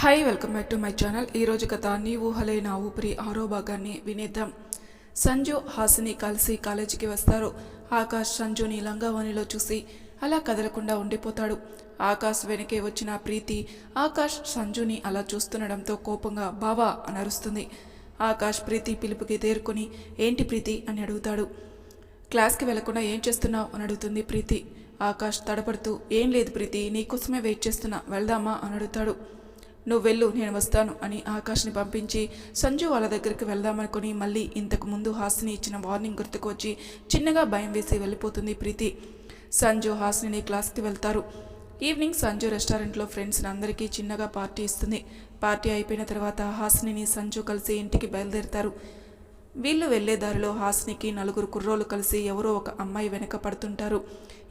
Hi welcome back to my channel ఈరోజు కథ నీ ఊహలే నా ఊపిరి ఆరో భాగాన్ని వినేద్దాం. సంజు హాసిని కలిసి కాలేజీకి వస్తారు. ఆకాష్ సంజుని లంగావాణిలో చూసి అలా కదలకుండా ఉండిపోతాడు. ఆకాష్ వెనకే వచ్చిన ప్రీతి ఆకాష్ సంజుని అలా చూస్తుండడంతో కోపంగా బావా అని అరుస్తుంది ఆకాష్ ప్రీతి పిలుపుకి తేరుకొని ఏంటి ప్రీతి? అని అడుగుతాడు. క్లాస్కి వెళ్ళకుండా ఏం చేస్తున్నావు? అని అడుగుతుంది ప్రీతి. ఆకాష్ తడపడుతూ ఏం లేదు ప్రీతి నీకోసమే వెయిట్ చేస్తున్నా వెళ్దామా? అని అడుగుతాడు. నువ్వు వెళ్ళు నేను వస్తాను అని ఆకాష్ని పంపించి సంజు వాళ్ళ దగ్గరికి వెళ్దామనుకుని మళ్ళీ ఇంతకు ముందు హాస్ని ఇచ్చిన వార్నింగ్ గుర్తుకు వచ్చి చిన్నగా భయం వేసి వెళ్ళిపోతుంది ప్రీతి. సంజు హాస్ని క్లాస్కి వెళ్తారు. ఈవినింగ్ సంజు రెస్టారెంట్లో ఫ్రెండ్స్ని అందరికీ చిన్నగా పార్టీ ఇస్తుంది. పార్టీ అయిపోయిన తర్వాత హాస్నిని సంజు కలిసి ఇంటికి బయలుదేరుతారు. వీళ్ళు వెళ్ళే దారిలో హాస్నికి నలుగురు కుర్రోలు కలిసి ఎవరో ఒక అమ్మాయి వెనక పడుతుంటారు.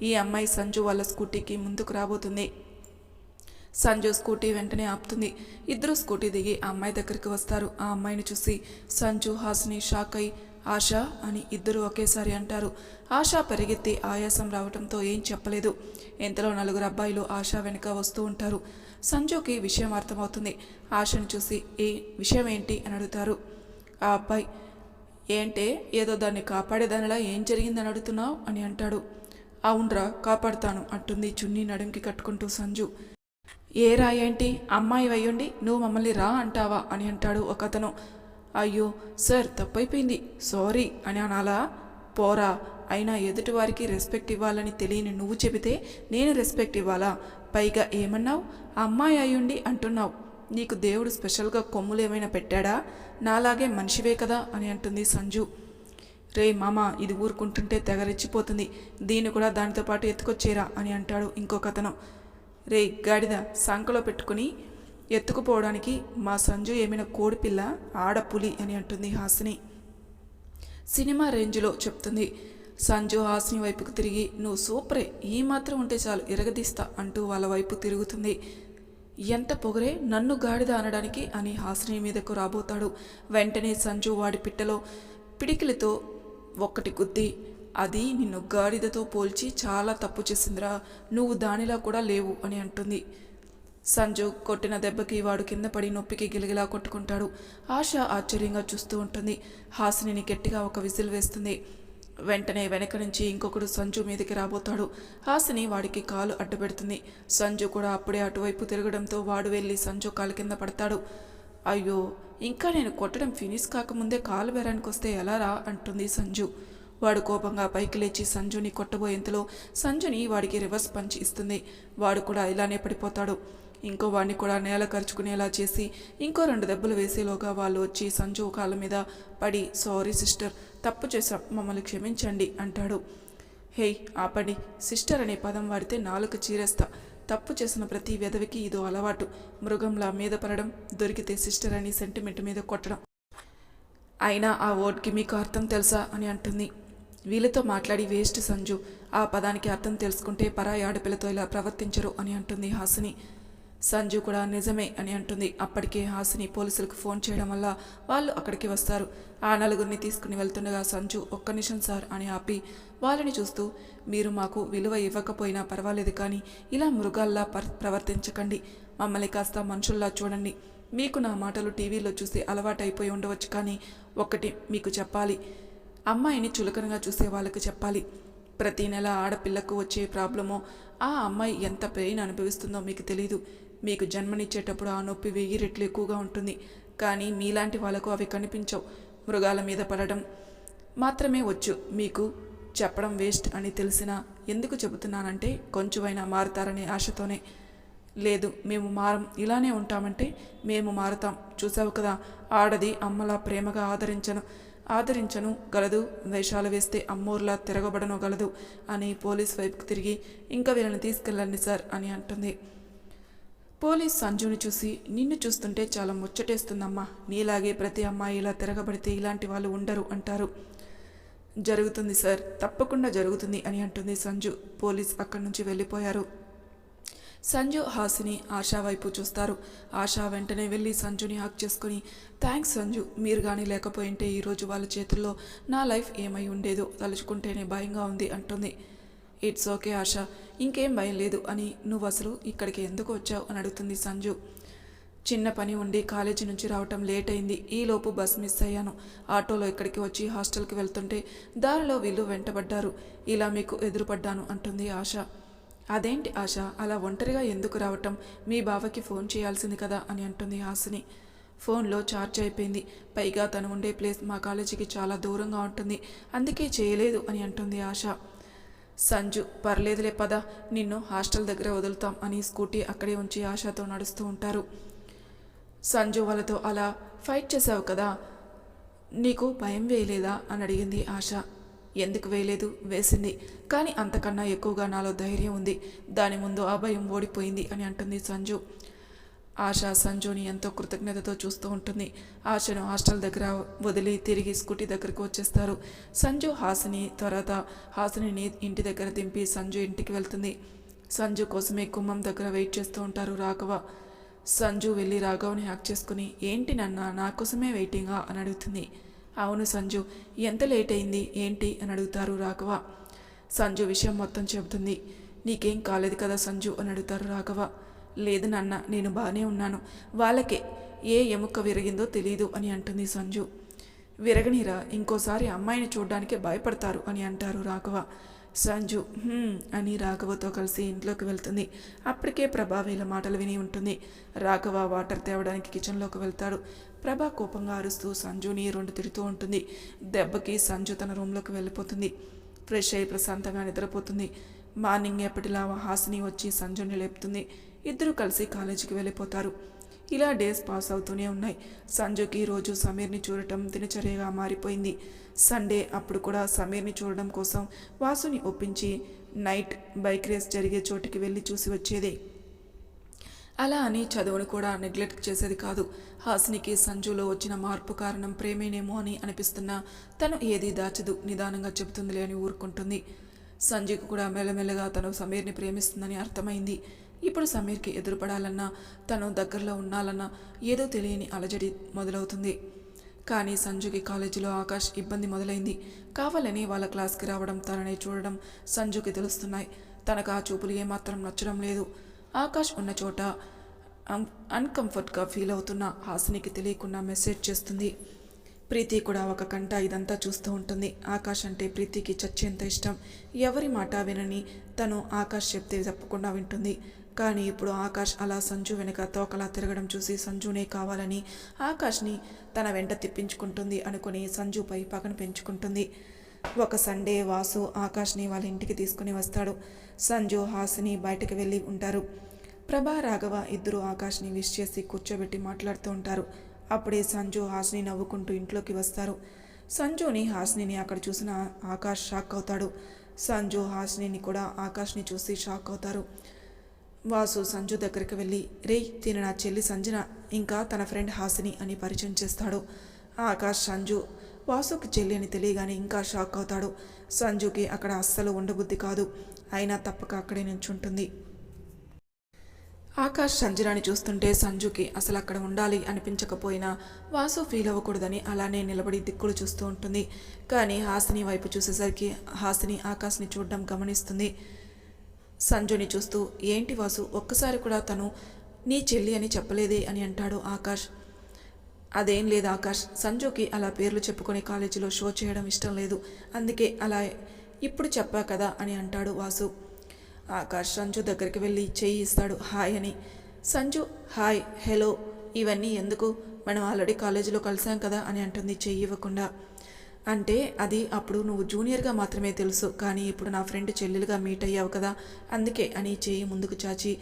ఈ అమ్మాయి సంజు వాళ్ళ స్కూటీకి ముందుకు రాబోతుంది. సంజు స్కూటీ వెంటనే ఆపుతుంది. ఇద్దరు స్కూటీ దిగి ఆ అమ్మాయి దగ్గరికి వస్తారు. ఆ అమ్మాయిని చూసి సంజు హాస్ని షాక్ అయి ఆశ అని ఇద్దరు ఒకేసారి అంటారు. ఆశ పరిగెత్తి ఆయాసం రావడంతో ఏం చెప్పలేదు. ఇంతలో నలుగురు అబ్బాయిలు ఆశ వెనుక వస్తూ ఉంటారు. సంజుకి విషయం అర్థమవుతుంది. ఆశను చూసి ఏ విషయం ఏంటి? అని అడుగుతారు. ఆ అబ్బాయి ఏంటే ఏదో దాన్ని కాపాడేదానిలా ఏం జరిగిందని అడుగుతున్నావు? అని అంటాడు. అవునరా కాపాడుతాను అంటుంది చున్నీ నడుంకి కట్టుకుంటూ సంజు. ఏ రా ఏంటి? అమ్మాయి అయ్యుండి నువ్వు మమ్మల్ని రా అంటావా? అని అంటాడు ఒకతను. అయ్యో సార్ తప్పైపోయింది. సారీ అని అనాలా? పోరా అయినా ఎదుటివారికి రెస్పెక్ట్ ఇవ్వాలని తెలియని నువ్వు చెబితే నేను రెస్పెక్ట్ ఇవ్వాలా? పైగా ఏమన్నావు? అమ్మాయి అయ్యుండి అంటున్నావు. నీకు దేవుడు స్పెషల్గా కొమ్ములు ఏమైనా పెట్టాడా? నాలాగే మనిషివే కదా అని అంటుంది సంజు. రే మామ ఇది ఊరుకుంటుంటే తెగరెచ్చిపోతుంది దీన్ని కూడా దానితో పాటు ఎత్తుకొచ్చేరా అని అంటాడు ఇంకొకతను. రే గాడిద సంకలో పెట్టుకుని ఎత్తుకుపోవడానికి మా సంజు ఏమైనా కోడిపిల్ల ఆడపులి అని అంటుంది హాసిని. సినిమా రేంజ్లో చెప్తుంది సంజు హాసిని వైపుకు తిరిగి నువ్వు సూపరే ఈ మాత్రం ఉంటే చాలు ఎరగదీస్తా అంటూ వాళ్ళ వైపు తిరుగుతుంది. ఎంత పొగరే నన్ను గాడిద అనడానికి అని హాసిని మీదకు రాబోతాడు. వెంటనే సంజు వాడి పిట్టలో పిడికిలితో ఒక్కటి గుద్ది అది నిన్ను గాడిదతో పోల్చి చాలా తప్పు చేసిందిరా. నువ్వు దానిలా కూడా లేవు అని అంటుంది. సంజు కొట్టిన దెబ్బకి వాడు కింద పడి నొప్పికి గిలిగిలా కొట్టుకుంటాడు. ఆశ ఆశ్చర్యంగా చూస్తూ ఉంటుంది. హాసినిని గట్టిగా ఒక విజిల్ వేస్తుంది. వెంటనే వెనక నుంచి ఇంకొకడు సంజు మీదకి రాబోతాడు. హాసిని వాడికి కాలు అడ్డుపెడుతుంది. సంజు కూడా అప్పుడే అటువైపు తిరగడంతో వాడు వెళ్ళి సంజు కాలు కింద పడతాడు. అయ్యో ఇంకా నేను కొట్టడం ఫినిష్ కాకముందే కాలు బేరానికి వస్తే ఎలా రా? అంటుంది సంజు. వాడు కోపంగా పైకి లేచి సంజుని కొట్టబోయేంతలో సంజుని వాడికి రివర్స్ పంచ్ ఇస్తుంది. వాడు కూడా ఇలానే పడిపోతాడు. ఇంకో వాడిని కూడా నేల ఖర్చుకునేలా చేసి ఇంకో రెండు దెబ్బలు వేసేలోగా వాళ్ళు వచ్చి సంజు కాళ్ళ మీద పడి సారీ సిస్టర్ తప్పు చేశాం మమ్మల్ని క్షమించండి అంటాడు. హేయ్ ఆపండి. సిస్టర్ అనే పదం వాడితే నాలుక చీరేస్తా. తప్పు చేసిన ప్రతి వెధవికి ఇదో అలవాటు. మృగంలా మీద పడడం దొరికితే సిస్టర్ అని సెంటిమెంట్ మీద కొట్టడం. అయినా ఆ వర్డ్కి మీకు అర్థం తెలుసా? అని అంటుంది. వీళ్ళతో మాట్లాడి వేస్ట్ సంజు. ఆ పదానికి అర్థం తెలుసుకుంటే పరాయి ఆడపిల్లతో ఇలా ప్రవర్తించరు అని అంటుంది హాసిని. సంజు కూడా నిజమే అని అంటుంది. అప్పటికే హాసిని పోలీసులకు ఫోన్ చేయడం వల్ల వాళ్ళు అక్కడికి వస్తారు. ఆ నలుగురిని తీసుకుని వెళ్తుండగా సంజు ఒక్క నిమిషం సార్ అని ఆపి వాళ్ళని చూస్తూ మీరు మాకు విలువ ఇవ్వకపోయినా పర్వాలేదు కానీ ఇలా మృగాల్లా ప్రవర్తించకండి. మమ్మల్ని కాస్త మనుషుల్లా చూడండి. మీకు నా మాటలు టీవీలో చూసి అలవాటైపోయి ఉండవచ్చు కానీ ఒకటి మీకు చెప్పాలి. అమ్మాయిని చులకనగా చూసే వాళ్ళకి చెప్పాలి. ప్రతి నెల ఆడపిల్లకు వచ్చే ప్రాబ్లమో ఆ అమ్మాయి ఎంత పెయిన్ అనుభవిస్తుందో మీకు తెలీదు. మీకు జన్మనిచ్చేటప్పుడు ఆ నొప్పి వెయ్యి రెట్లు ఎక్కువగా ఉంటుంది. కానీ మీలాంటి వాళ్ళకు అవి కనిపించవు. మృగాల మీద పడడం మాత్రమే వచ్చు. మీకు చెప్పడం వేస్ట్ అని తెలిసినా ఎందుకు చెబుతున్నానంటే కొంచెమైనా మారుతారనే ఆశతోనే. లేదు మేము మారం ఇలానే ఉంటామంటే మేము మారుతాం. చూసావు కదా ఆడది అమ్మలా ప్రేమగా ఆదరించను. ఆదరించను గలదు వేషాలు వేస్తే అమ్మోర్లా తిరగబడను గలదు అని పోలీస్ వైపుకు తిరిగి ఇంకా వీళ్ళని తీసుకెళ్ళండి సార్ అని అంటుంది. పోలీస్ సంజుని చూసి నిన్ను చూస్తుంటే చాలా ముచ్చటేస్తుందమ్మా. నీలాగే ప్రతి అమ్మాయి ఇలా తిరగబడితే ఇలాంటి వాళ్ళు ఉండరు అంటారు. జరుగుతుంది సార్ తప్పకుండా జరుగుతుంది అని అంటుంది సంజు. పోలీస్ అక్కడి నుంచి వెళ్ళిపోయారు. సంజు హాసిని ఆశా వైపు చూస్తారు. ఆశా వెంటనే వెళ్ళి సంజుని హాక్ చేసుకుని థ్యాంక్స్ సంజు మీరు కానీ లేకపోయింటే ఈరోజు వాళ్ళ చేతుల్లో నా లైఫ్ ఏమై ఉండేదో తలుచుకుంటేనే భయంగా ఉంది అంటుంది. ఇట్స్ ఓకే ఆశ ఇంకేం భయం లేదు అని నువ్వు అసలు ఇక్కడికి ఎందుకు వచ్చావు? అని అడుగుతుంది సంజు. చిన్న పని ఉండి కాలేజీ నుంచి రావటం లేట్ అయింది. ఈలోపు బస్ మిస్ అయ్యాను. ఆటోలో ఇక్కడికి వచ్చి హాస్టల్కి వెళ్తుంటే దారిలో వీళ్ళు వెంటబడ్డారు. ఇలా మీకు ఎదురుపడ్డాను అంటుంది ఆశ. అదేంటి ఆశ? అలా ఒంటరిగా ఎందుకు రావటం? మీ బావకి ఫోన్ చేయాల్సింది కదా అని అంటుంది హాసిని. ఫోన్లో ఛార్జ్ అయిపోయింది. పైగా తను ఉండే ప్లేస్ మా కాలేజీకి చాలా దూరంగా ఉంటుంది. అందుకే చేయలేదు అని అంటుంది ఆశ. సంజు పర్లేదులే పద. నిన్ను హాస్టల్ దగ్గర వదులుతాం అని స్కూటీ అక్కడే ఉంచి ఆశతో నడుస్తూ ఉంటారు. సంజు వాళ్ళతో అలా ఫైట్ చేసావు కదా? నీకు భయం వేయలేదా? అని అడిగింది ఆశ. ఎందుకు వేయలేదు? వేసింది. కానీ అంతకన్నా ఎక్కువగా నాలో ధైర్యం ఉంది. దాని ముందు ఆ భయం ఓడిపోయింది అని అంటుంది సంజు. ఆశ సంజుని ఎంతో కృతజ్ఞతతో చూస్తూ ఉంటుంది. ఆశను హాస్టల్ దగ్గర వదిలి తిరిగి స్కూటీ దగ్గరకు వచ్చేస్తారు. సంజు హాసిని తర్వాత హాసిని ఇంటి దగ్గర దింపి సంజు ఇంటికి వెళ్తుంది. సంజు కోసమే కుమ్మం దగ్గర వెయిట్ చేస్తూ ఉంటారు రాఘవ. సంజు వెళ్ళి రాఘవ్ని హ్యాక్ చేసుకుని ఏంటి నాన్న నా కోసమే వెయిటింగా? అని అడుగుతుంది. అవును సంజు ఎంత లేట్ అయింది ఏంటి? అని అడుగుతారు రాఘవ. సంజు విషయం మొత్తం చెబుతుంది. నీకేం కాలేదు కదా సంజు? అని అడుగుతారు రాఘవ. లేదు నాన్న నేను బాగానే ఉన్నాను. వాళ్ళకే ఏ ఎముక విరిగిందో తెలియదు అని అంటుంది సంజు. విరగనిరా ఇంకోసారి అమ్మాయిని చూడ్డానికే భయపడతారు అని అంటారు రాఘవ. సంజు అని రాఘవతో కలిసి ఇంట్లోకి వెళ్తుంది. అప్పటికే ప్రభా వీళ్ళ మాటలు విని ఉంటుంది. రాఘవ వాటర్ తేవడానికి కిచెన్లోకి వెళ్తాడు. ప్రభా కోపంగా అరుస్తూ సంజుని రెండు తిరుగుతూ ఉంటుంది. దెబ్బకి సంజు తన రూమ్లోకి వెళ్ళిపోతుంది. ఫ్రెష్ అయి ప్రశాంతంగా నిద్రపోతుంది. మార్నింగ్ ఎప్పటిలా హాసిని వచ్చి సంజుని లేపుతుంది. ఇద్దరు కలిసి కాలేజీకి వెళ్ళిపోతారు. ఇలా డేస్ పాస్ అవుతూనే ఉన్నాయి. సంజుకి రోజు సమీర్ని చూడటం దినచర్యగా మారిపోయింది. సండే అప్పుడు కూడా సమీర్ని చూడడం కోసం వాసుని ఒప్పించి నైట్ బైక్ రేస్ జరిగే చోటుకి వెళ్ళి చూసి వచ్చేది. అలా అని చదువును కూడా నెగ్లెక్ట్ చేసేది కాదు. హాసినికి సంజులో వచ్చిన మార్పు కారణం ప్రేమేనేమో అని అనిపిస్తున్నా తను ఏది దాచదు నిదానంగా చెబుతుందిలే అని ఊరుకుంటుంది. సంజయ్కు కూడా మెల్లమెల్లగా తను సమీర్ని ప్రేమిస్తుందని అర్థమైంది. ఇప్పుడు సమీర్కి ఎదురుపడాలన్నా తను దగ్గరలో ఉండాలన్నా ఏదో తెలియని అలజడి మొదలవుతుంది. కానీ సంజుకి కాలేజీలో ఆకాష్ ఇబ్బంది మొదలైంది. కావాలని వాళ్ళ క్లాస్కి రావడం తనని చూడడం సంజుకి తెలుస్తున్నాయి. తనకు ఆ చూపులు ఏమాత్రం నచ్చడం లేదు. ఆకాష్ ఉన్న చోట అన్ అన్కంఫర్ట్గా ఫీల్ అవుతున్న హాసినికి తెలియకుండా మెసేజ్ చేస్తుంది. ప్రీతి కూడా ఒక కంట ఇదంతా చూస్తూ ఉంటుంది. ఆకాష్ అంటే ప్రీతికి చచ్చేంత ఇష్టం. ఎవరి మాట వినని తను ఆకాష్ చెప్తే తప్పకుండా వింటుంది. కానీ ఇప్పుడు ఆకాష్ అలా సంజు వెనుక తోకలా తిరగడం చూసి సంజునే కావాలని ఆకాష్ని తన వెంట తిప్పించుకుంటుంది అనుకుని సంజుపై పగను పెంచుకుంటుంది. ఒక సండే వాసు ఆకాష్ని వాళ్ళ ఇంటికి తీసుకుని వస్తాడు. సంజు హాసిని బయటకు వెళ్ళి ఉంటారు. ప్రభా రాఘవ ఇద్దరు ఆకాష్ని విష్ చేసి కూర్చోబెట్టి మాట్లాడుతూ ఉంటారు. అప్పుడే సంజు హాసిని నవ్వుకుంటూ ఇంట్లోకి వస్తారు. సంజుని హాసిని అక్కడ చూసిన ఆకాష్ షాక్ అవుతాడు. సంజు హాసిని కూడా ఆకాష్ని చూసి షాక్ అవుతారు. వాసు సంజు దగ్గరికి వెళ్ళి రే తిన నా చెల్లి సంజన. ఇంకా తన ఫ్రెండ్ హాసిని అని పరిచయం చేస్తాడు. ఆకాష్ సంజు వాసుకి చెల్లి అని తెలియగానే ఇంకా షాక్ అవుతాడు. సంజుకి అక్కడ అస్సలు ఉండబుద్ధి కాదు. అయినా తప్పక అక్కడే నించుంటుంది ఆకాష్ సంజనాని చూస్తుంటే సంజుకి అసలు అక్కడ ఉండాలి అనిపించకపోయినా వాసు ఫీల్ అవ్వకూడదని అలానే నిలబడి దిక్కులు చూస్తూ ఉంటుంది. కానీ హాసిని వైపు చూసేసరికి హాసిని ఆకాష్ని చూడడం గమనిస్తుంది. సంజుని చూస్తూ ఏంటి వాసు ఒక్కసారి కూడా తను నీ చెల్లి అని చెప్పలేదే అని అంటాడు ఆకాష్. అదేం లేదు ఆకాష్. సంజుకి అలా పేర్లు చెప్పుకొని కాలేజీలో షో చేయడం ఇష్టం లేదు. అందుకే అలా ఇప్పుడు చెప్పా కదా అని అంటాడు వాసు. ఆకాష్ సంజు దగ్గరికి వెళ్ళి చెయ్యి ఇస్తాడు. హాయ్ అని. సంజు హాయ్ హలో ఇవన్నీ ఎందుకు? మనం ఆల్రెడీ కాలేజీలో కలిసాం కదా అని అంటుంది చెయ్యి ఇవ్వకుండా. అంటే అది అప్పుడు నువ్వు జూనియర్గా మాత్రమే తెలుసు కానీ ఇప్పుడు నా ఫ్రెండ్ చెల్లెలుగా మీట్ అయ్యావు కదా అందుకే అని చేయి ముందుకు చాచి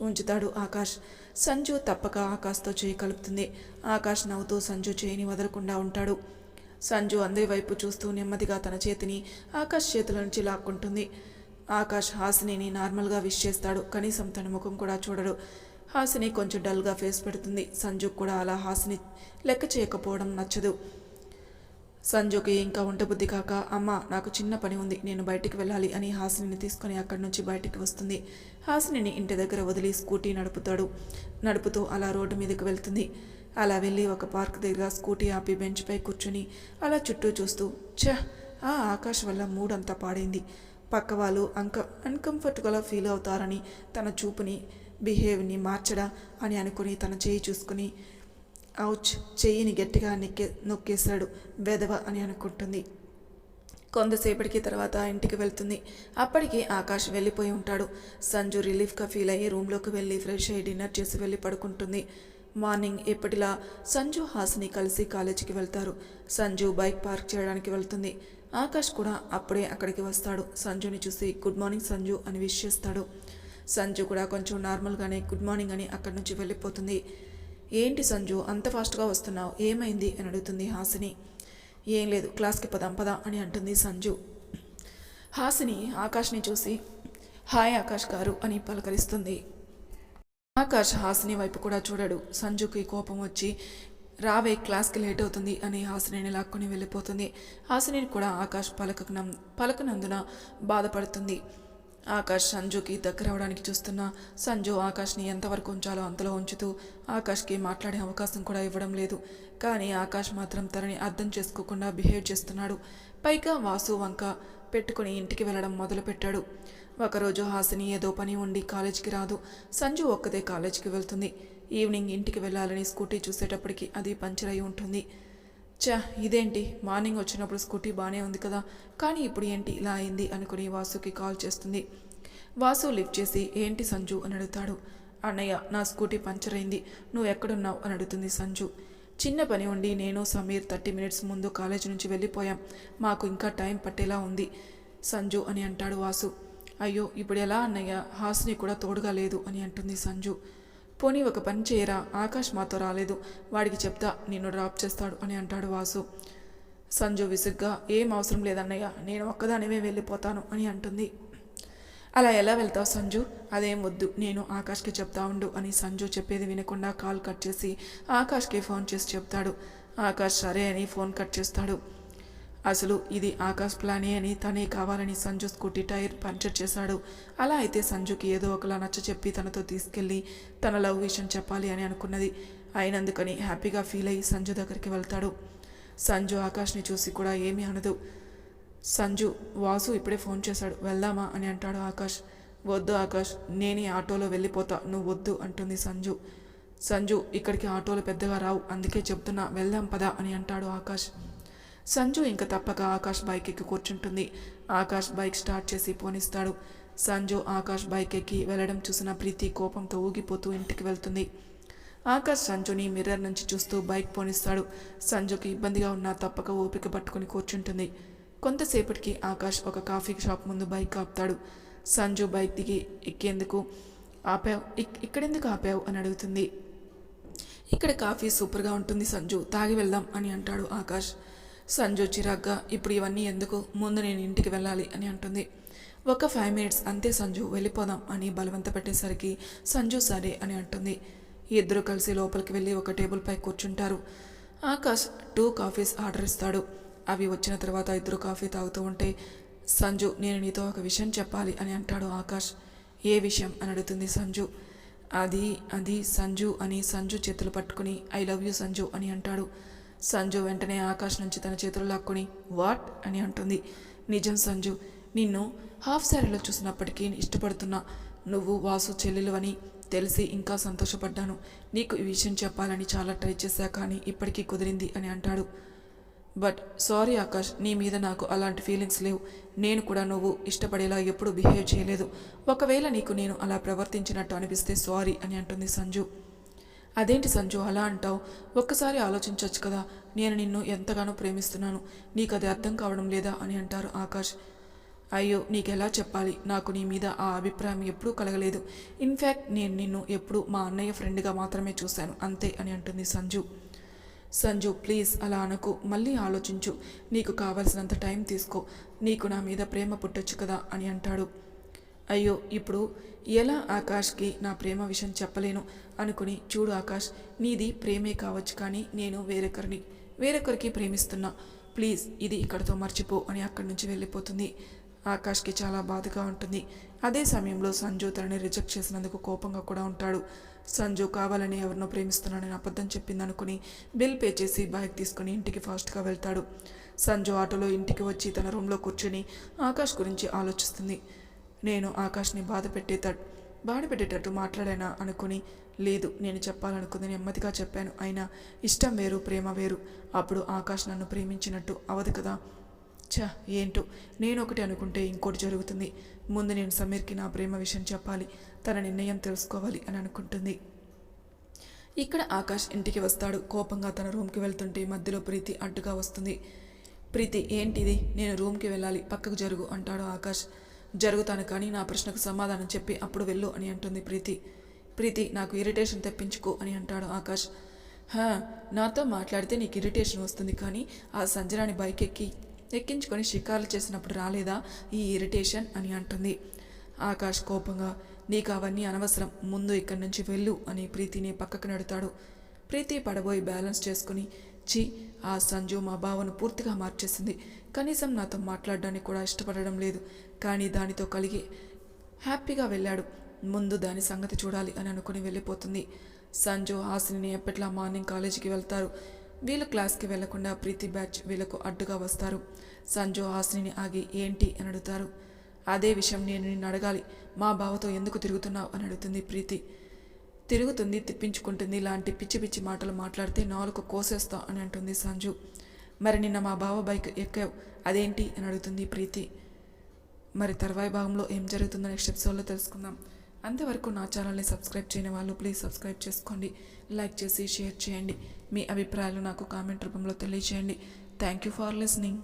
ఉంచుతాడు ఆకాష్. సంజు తప్పక ఆకాష్తో చేయి కలుపుతుంది. ఆకాష్ నవ్వుతూ సంజు చేయిని వదలకుండా ఉంటాడు. సంజు అందరి వైపు చూస్తూ నెమ్మదిగా తన చేతిని ఆకాష్ చేతుల నుంచి లాక్కుంటుంది. ఆకాష్ హాసినిని నార్మల్గా విష్ చేస్తాడు. కనీసం తన ముఖం కూడా చూడడు. హాసిని కొంచెం డల్గా ఫేస్ పెడుతుంది. సంజు కూడా అలా హాసిని లెక్క చేయకపోవడం నచ్చదు. సంజుకి ఇంకా ఉండబుద్ధి కాక అమ్మ నాకు చిన్న పని ఉంది నేను బయటికి వెళ్ళాలి అని హాసినిని తీసుకొని అక్కడి నుంచి బయటికి వస్తుంది. హాసినిని ఇంటి దగ్గర వదిలి స్కూటీ నడుపుతాడు. నడుపుతూ అలా రోడ్డు మీదకి వెళ్తుంది. అలా వెళ్ళి ఒక పార్క్ దగ్గర స్కూటీ ఆపి బెంచ్పై కూర్చుని అలా చుట్టూ చూస్తూ ఛ ఆ ఆకాశ్ వల్ల మూడంతా పాడైంది. పక్క వాళ్ళు అంక అన్కంఫర్టుగా ఫీల్ అవుతారని తన చూపుని బిహేవ్ని మార్చడా అని అనుకుని తన చేయి చూసుకుని అవుచ్ చెయ్యిని గట్టిగా నెక్కే నొక్కేశాడు. వెధవ అని అనుకుంటుంది. కొంతసేపటికి తర్వాత ఇంటికి వెళ్తుంది. అప్పటికి ఆకాష్ వెళ్ళిపోయి ఉంటాడు. సంజు రిలీఫ్గా ఫీల్ అయ్యి రూమ్లోకి వెళ్ళి ఫ్రెష్ అయ్యి డిన్నర్ చేసి వెళ్ళి పడుకుంటుంది. మార్నింగ్ ఎప్పటిలా సంజు హాస్ని కలిసి కాలేజీకి వెళ్తారు. సంజు బైక్ పార్క్ చేయడానికి వెళ్తుంది. ఆకాష్ కూడా అప్పుడే అక్కడికి వస్తాడు. సంజుని చూసి గుడ్ మార్నింగ్ సంజు అని విష్ చేస్తాడు. సంజు కూడా కొంచెం నార్మల్గానే గుడ్ మార్నింగ్ అని అక్కడి నుంచి వెళ్ళిపోతుంది. ఏంటి సంజు అంత ఫాస్ట్గా వస్తున్నావు ఏమైంది? అని అడుగుతుంది హాసిని. ఏం లేదు క్లాస్కి పదాం పదా అని అంటుంది సంజు. హాసిని ఆకాష్ని చూసి హాయ్ ఆకాష్ గారు అని పలకరిస్తుంది. ఆకాష్ హాసిని వైపు కూడా చూడడు. సంజుకి కోపం వచ్చి రావే క్లాస్కి లేట్ అవుతుంది అని హాసినిని లాక్కొని వెళ్ళిపోతుంది. హాసినిని కూడా ఆకాష్ పలకనం పలకనందున బాధపడుతుంది. ఆకాష్ సంజుకి దగ్గర అవడానికి చూస్తున్న సంజు ఆకాష్ని ఎంతవరకు ఉంచాలో అంతలో ఉంచుతూ ఆకాష్కి మాట్లాడే అవకాశం కూడా ఇవ్వడం లేదు. కానీ ఆకాష్ మాత్రం తనని అర్థం చేసుకోకుండా బిహేవ్ చేస్తున్నాడు. పైగా వాసు వంక పెట్టుకుని ఇంటికి వెళ్ళడం మొదలుపెట్టాడు. ఒకరోజు హాసిని ఏదో పని ఉండి కాలేజీకి రాదు. సంజు ఒక్కదే కాలేజీకి వెళ్తుంది. ఈవినింగ్ ఇంటికి వెళ్ళాలని స్కూటీ చూసేటప్పటికి అది పంచర్ అయి ఉంటుంది. చా ఇదేంటి? మార్నింగ్ వచ్చినప్పుడు స్కూటీ బాగానే ఉంది కదా. కానీ ఇప్పుడు ఏంటి? ఇలా అయింది అనుకుని వాసుకి కాల్ చేస్తుంది. వాసు లిఫ్ట్ చేసి ఏంటి సంజు? అని అడుగుతాడు. అన్నయ్య నా స్కూటీ పంచర్ అయింది. నువ్వు ఎక్కడున్నావు? అని అడుగుతుంది సంజు. చిన్న పని ఉండి నేను సమీర్ థర్టీ మినిట్స్ ముందు కాలేజ్ నుంచి వెళ్ళిపోయాం. మాకు ఇంకా టైం పట్టేలా ఉంది సంజు అని అంటాడు వాసు. అయ్యో ఇప్పుడు ఎలా అన్నయ్య? హాస్ని కూడా తోడుగా లేదు అని అంటుంది సంజు. పోనీ ఒక పని చేయరా? ఆకాష్ మాతో రాలేదు. వాడికి చెప్తా నిన్ను డ్రాప్ చేస్తాడు అని అంటాడు వాసు. సంజు విసుగ్గా ఏం అవసరం లేదన్నయ్య నేను ఒక్కదానివే వెళ్ళిపోతాను అని అంటుంది. అలా ఎలా వెళ్తావు సంజు? అదేం వద్దు నేను ఆకాష్కి చెప్తా ఉండు అని సంజు చెప్పేది వినకుండా కాల్ కట్ చేసి ఆకాష్కి ఫోన్ చేసి చెప్తాడు. ఆకాష్ సరే అని ఫోన్ కట్ చేస్తాడు. అసలు ఇది ఆకాష్ ప్లానే అని తనే కావాలని సంజు స్కూటీ టైర్ పంచర్ చేశాడు. అలా అయితే సంజుకి ఏదో ఒకలా నచ్చ చెప్పి తనతో తీసుకెళ్ళి తన లవ్ విషయం చెప్పాలి అని అనుకున్నది. అయినందుకని హ్యాపీగా ఫీల్ అయ్యి సంజు దగ్గరికి వెళ్తాడు. సంజు ఆకాష్ని చూసి కూడా ఏమీ అనదు. సంజు వాసు ఇప్పుడే ఫోన్ చేశాడు వెళ్దామా? అని అంటాడు ఆకాష్. వద్దు ఆకాష్ నేనే ఆటోలో వెళ్ళిపోతా నువ్వు వద్దు అంటుంది సంజు. సంజు ఇక్కడికి ఆటోలు పెద్దగా రావు అందుకే చెప్తున్నా వెళ్దాం పదా అని అంటాడు ఆకాష్. సంజు ఇంక తప్పక ఆకాష్ బైక్ ఎక్కి కూర్చుంటుంది. ఆకాష్ బైక్ స్టార్ట్ చేసి పోనిస్తాడు. సంజు ఆకాష్ బైక్ ఎక్కి వెళ్ళడం చూసిన ప్రీతి కోపంతో ఊగిపోతూ ఇంటికి వెళ్తుంది. ఆకాష్ సంజుని మిర్రర్ నుంచి చూస్తూ బైక్ పోనిస్తాడు. సంజుకి ఇబ్బందిగా ఉన్నా తప్పక ఓపిక పట్టుకుని కూర్చుంటుంది. కొంతసేపటికి ఆకాష్ ఒక కాఫీ షాప్ ముందు బైక్ ఆపుతాడు. సంజు బైక్ దిగి ఎక్కేందుకు ఆపావు? ఇక్కడెందుకు ఆపావు? అని అడుగుతుంది. ఇక్కడ కాఫీ సూపర్గా ఉంటుంది సంజు తాగి వెళ్దాం అని అంటాడు ఆకాష్. సంజు చిరాగ్గా ఇప్పుడు ఇవన్నీ ఎందుకు? ముందు నేను ఇంటికి వెళ్ళాలి అని అంటుంది. ఒక ఫైవ్ మినిట్స్ అంతే సంజు వెళ్ళిపోదాం అని బలవంత పెట్టేసరికి సంజు సరే అని అంటుంది. ఇద్దరు కలిసి లోపలికి వెళ్ళి ఒక టేబుల్పై కూర్చుంటారు. ఆకాష్ టూ కాఫీస్ ఆర్డర్ ఇస్తాడు. అవి వచ్చిన తర్వాత ఇద్దరు కాఫీ తాగుతూ ఉంటే సంజు నేను నీతో ఒక విషయం చెప్పాలి అని అంటాడు ఆకాష్. ఏ విషయం? అని అడుగుతుంది సంజు. అది అది సంజు అని సంజు చేతులు పట్టుకుని ఐ లవ్ యూ సంజు అని అంటాడు. సంజు వెంటనే ఆకాష్ నుంచి తన చేతులు లాక్కొని వాట్? అని అంటుంది. నిజం సంజు నిన్ను హాఫ్ శారీలో చూసినప్పటికీ ఇష్టపడుతున్నా నువ్వు వాసు చెల్లెలు అని తెలిసి ఇంకా సంతోషపడ్డాను. నీకు ఈ విషయం చెప్పాలని చాలా ట్రై చేశా కానీ ఇప్పటికీ కుదిరింది అని అంటాడు. బట్ సారీ ఆకాష్ నీ మీద నాకు అలాంటి ఫీలింగ్స్ లేవు. నేను కూడా నువ్వు ఇష్టపడేలా ఎప్పుడు బిహేవ్ చేయలేదు. ఒకవేళ నీకు నేను అలా ప్రవర్తించినట్టు అనిపిస్తే సారీ అని అంటుంది సంజు. అదేంటి సంజు అలా అంటావు? ఒక్కసారి ఆలోచించవచ్చు కదా నేను నిన్ను ఎంతగానో ప్రేమిస్తున్నాను నీకు అది అర్థం కావడం లేదా అని అంటారు ఆకాష్. అయ్యో నీకెలా చెప్పాలి? నాకు నీ మీద ఆ అభిప్రాయం ఎప్పుడూ కలగలేదు. ఇన్ఫ్యాక్ట్ నేను నిన్ను ఎప్పుడూ మా అన్నయ్య ఫ్రెండ్గా మాత్రమే చూశాను అంతే అని అంటుంది సంజు. సంజు ప్లీజ్ అలా అనకు. మళ్ళీ ఆలోచించు. నీకు కావలసినంత టైం తీసుకో. నీకు నా మీద ప్రేమ పుట్టొచ్చు కదా అని అంటాడు. అయ్యో ఇప్పుడు ఎలా ఆకాష్కి నా ప్రేమ విషయం చెప్పలేను అనుకుని చూడు ఆకాష్ నీది ప్రేమే కావచ్చు కానీ నేను వేరొకరిని వేరొకరికి ప్రేమిస్తున్నా. ప్లీజ్ ఇది ఇక్కడితో మర్చిపో అని అక్కడి నుంచి వెళ్ళిపోతుంది. ఆకాష్కి చాలా బాధగా ఉంటుంది. అదే సమయంలో సంజు తనని రిజెక్ట్ చేసినందుకు కోపంగా కూడా ఉంటాడు. సంజు కావాలని ఎవరినో ప్రేమిస్తున్నానని అబద్ధం చెప్పిందనుకుని బిల్ పే చేసి బైక్ తీసుకుని ఇంటికి ఫాస్ట్గా వెళ్తాడు. సంజు ఆటోలో ఇంటికి వచ్చి తన రూమ్లో కూర్చొని ఆకాష్ గురించి ఆలోచిస్తుంది. నేను ఆకాష్ని బాధ పెట్టేటట్టు బాధ పెట్టేటట్టు మాట్లాడానా అనుకుని లేదు నేను చెప్పాలనుకుంది నెమ్మదిగా చెప్పాను. అయినా ఇష్టం వేరు ప్రేమ వేరు. అప్పుడు ఆకాష్ నన్ను ప్రేమించినట్టు అవదు కదా. చ ఏంటో. నేను ఒకటి అనుకుంటే ఇంకోటి జరుగుతుంది. ముందు నేను సమీర్కి నా ప్రేమ విషయం చెప్పాలి. తన నిర్ణయం తెలుసుకోవాలి అని అనుకుంటుంది. ఇక్కడ ఆకాష్ ఇంటికి వస్తాడు. కోపంగా తన రూమ్కి వెళ్తుంటే మధ్యలో ప్రీతి అడ్డుగా వస్తుంది. ప్రీతి ఏంటిది? నేను రూమ్కి వెళ్ళాలి. పక్కకు జరుగు అంటాడు ఆకాష్. జరుగుతాను కానీ నా ప్రశ్నకు సమాధానం చెప్పి అప్పుడు వెళ్ళు అని అంటుంది ప్రీతి. ప్రీతి నాకు ఇరిటేషన్ తెప్పించుకో అని అంటాడు ఆకాష్. హా నాతో మాట్లాడితే నీకు ఇరిటేషన్ వస్తుంది కానీ ఆ సంజనాని బైక్ ఎక్కి ఎక్కించుకొని షికార్లు చేసినప్పుడు రాలేదా ఈ ఇరిటేషన్ అని అంటుంది. ఆకాష్ కోపంగా నీకు అవన్నీ అనవసరం ముందు ఇక్కడి నుంచి వెళ్ళు అని ప్రీతిని పక్కకు నెడతాడు. ప్రీతి పడబోయి బ్యాలెన్స్ చేసుకుని చి ఆ సంజు మా బావను పూర్తిగా మార్చేసింది. కనీసం నాతో మాట్లాడడానికి కూడా ఇష్టపడడం లేదు. కానీ దానితో కలిగి హ్యాపీగా వెళ్ళాడు. ముందు దాని సంగతి చూడాలి అని అనుకుని వెళ్ళిపోతుంది. సంజు హాసిని ఎప్పట్లా మార్నింగ్ కాలేజీకి వెళ్తారు. వీళ్ళు క్లాస్కి వెళ్ళకుండా ప్రీతి బ్యాచ్ వీళ్ళకు అడ్డుగా వస్తారు. సంజు హాసిని ఆగి ఏంటి? అని అడుగుతారు. అదే విషయం నేను నిన్ను అడగాలి. మా బావతో ఎందుకు తిరుగుతున్నావు? అని అడుగుతుంది ప్రీతి. తిరుగుతుంది తిప్పించుకుంటుంది. లాంటి పిచ్చి పిచ్చి మాటలు మాట్లాడితే నాలుగు కోసేస్తా అని అంటుంది సంజు. మరి నిన్న మా బావ బైక్ ఎక్కావు అదేంటి అని అడుగుతుంది ప్రీతి. మరి తర్వాయి భాగంలో ఏం జరుగుతుందో నెక్స్ట్ ఎపిసోడ్లో తెలుసుకుందాం. అంతవరకు నా ఛానల్ని సబ్స్క్రైబ్ చేయని వాళ్ళు ప్లీజ్ సబ్స్క్రైబ్ చేసుకోండి. లైక్ చేసి షేర్ చేయండి. మీ అభిప్రాయాలు నాకు కామెంట్ రూపంలో తెలియజేయండి థ్యాంక్ యూ ఫర్ లిసనింగ్